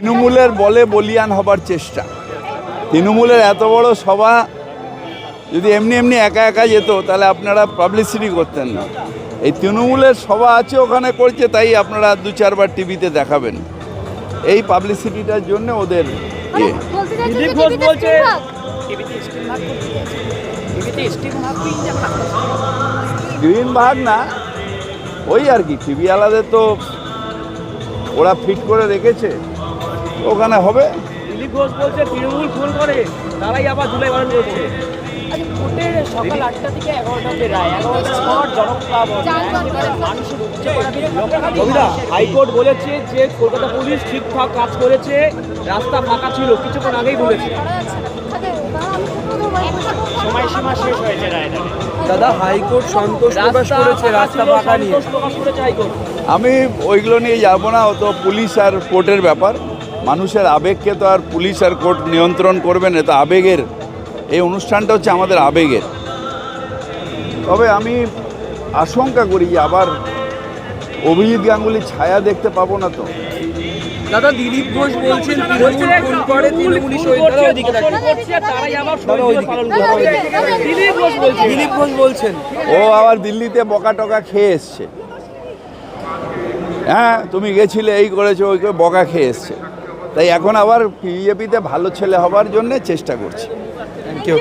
তৃণমূলের বলে বলিয়ান হবার চেষ্টা। তৃণমূলের এত বড় সভা যদি এমনি এমনি একা একা যেত তাহলে আপনারা পাবলিসিটি করতেন না। এই তৃণমূলের সভা আছে ওখানে করছে তাই আপনারা দু চারবার টিভিতে দেখাবেন। এই পাবলিসিটিটার জন্য ওদের ইয়ে। গ্রিন ভাগ? না ওই আর কি টিভি আলাদা তো ওরা ফিট করে রেখেছে। ওখানে হবে। দিলীপ ঘোষ বলছে তৃণমূল করে তারাই আবার জুলাই পালন করছে। সকাল আটটা থেকে এগারোটা অব্দি রায়। মানুষের। হাইকোর্ট বলেছে যে কলকাতা পুলিশ ঠিকঠাক কাজ করেছে রাস্তা ফাঁকা ছিল কিছুক্ষণ আগেই বলেছে। সময়সীমা শেষ হয়েছে রায় দাদা হাইকোর্ট সন্তোষ প্রকাশ করেছে রাস্তা ফাঁকা নিয়ে। আমি ওইগুলো নিয়ে যাব না তো পুলিশ আর কোর্টের ব্যাপার। মানুষের আবেগকে তো আর পুলিশ আর কোর্ট নিয়ন্ত্রণ করবে না তো আবেগের। এই অনুষ্ঠানটা হচ্ছে আমাদের আবেগের। তবে আমি আশঙ্কা করি যে আবার অভিজিৎ গাঙ্গুলির ছায়া দেখতে পাবো না তো। দাদা দিলীপ ঘোষ বলছেন দিলীপ ঘোষ বলছেন। ও আবার দিল্লিতে বকা টকা খেয়ে এসছে। হ্যাঁ তুমি গেছিলে এই করেছ ওই করে বকা খেয়ে এসছে। তাই এখন আবার পিএপিতে ভালো ছেলে হবার জন্য চেষ্টা করছি। Thank you